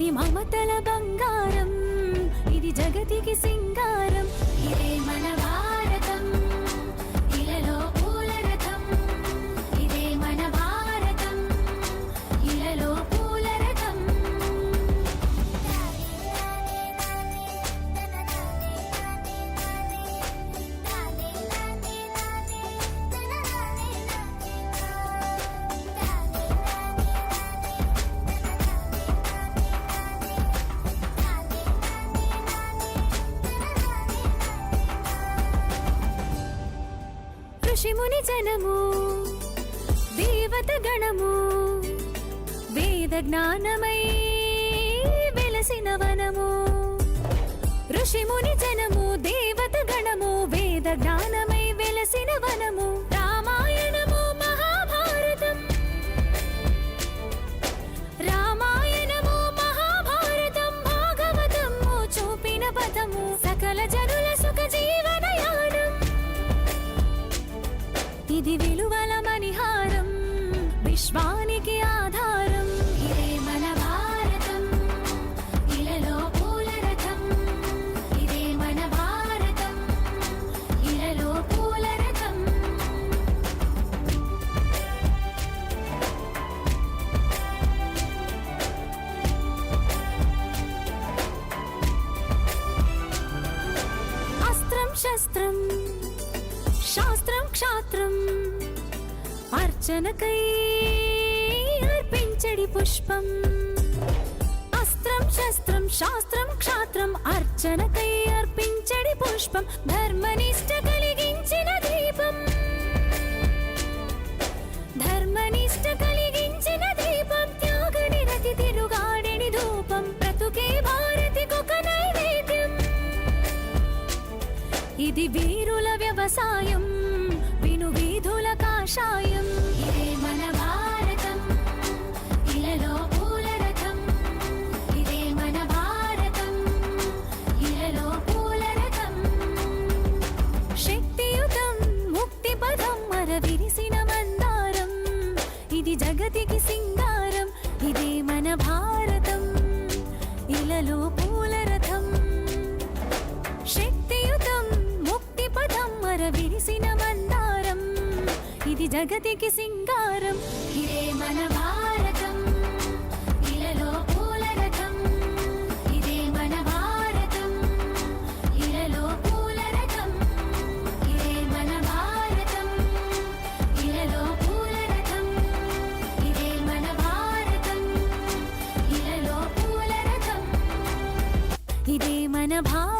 ఇది మమతల ఋషిముని జనము దేవత గణము వేద జ్ఞానమై వెలసిన వనము. ఋషిముని శాస్త్రం శాస్త్రం క్షాత్రం అర్చనకై అర్పించడి పుష్పం. అస్త్రం శస్త్రం శాస్త్రం క్షాత్రం అర్చనకై అర్పించడి పుష్పం. ధర్మనిష్ట ఇది వీరుల వ్యవసాయం. జగతికి సింగారం. ఇదే మన భారతం ఇలలో పూల రథం ఇదే మన భారతం ఇలలో పూల రథం ఇదే మన భారతం ఇలలో పూల రథం ఇదే మన భారతం ఇలలో పూల రథం ఇదే మన భారతం.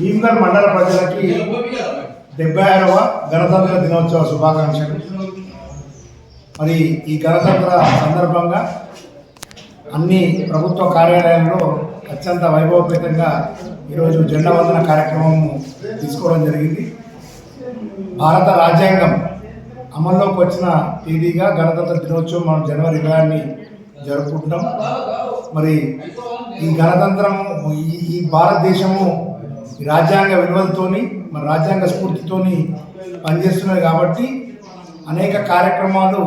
భీమ్గర్ మండల ప్రజలకి డెబ్బై ఆరవ గణతంత్ర దినోత్సవ శుభాకాంక్షలు. మరి ఈ గణతంత్ర సందర్భంగా అన్ని ప్రభుత్వ కార్యాలయాల్లో అత్యంత వైభవపేతంగా ఈరోజు జెండా వందన కార్యక్రమం తీసుకోవడం జరిగింది. భారత రాజ్యాంగం అమల్లోకి వచ్చిన తేదీగా గణతంత్ర దినోత్సవం మనం జనవరి ఇరవై జరుపుకుంటున్నాం మరి ఈ గణతంత్రము ఈ ఈ భారతదేశము ఈ రాజ్యాంగ విలువలతోని మన రాజ్యాంగ స్ఫూర్తితోని పనిచేస్తున్నారు కాబట్టి అనేక కార్యక్రమాలు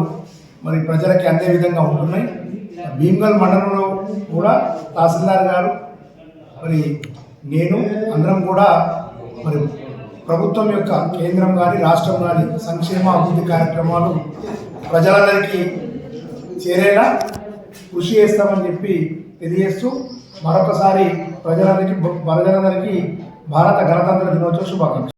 మరి ప్రజలకి అందే విధంగా ఉంటున్నాయి. భీమ్గల్ మండలంలో కూడా తహసీల్దార్ గారు మరి నేను అందరం కూడా మరి ప్రభుత్వం యొక్క కేంద్రం కానీ రాష్ట్రం కానీ సంక్షేమ అభివృద్ధి కార్యక్రమాలు ప్రజలందరికీ చేరేలా కృషి చేస్తామని చెప్పి తెలియజేస్తూ మరొకసారి ప్రజలందరికీ ప్రజలందరికీ భారత గణతంత్ర దినోత్సవ శుభాకాంక్షలు.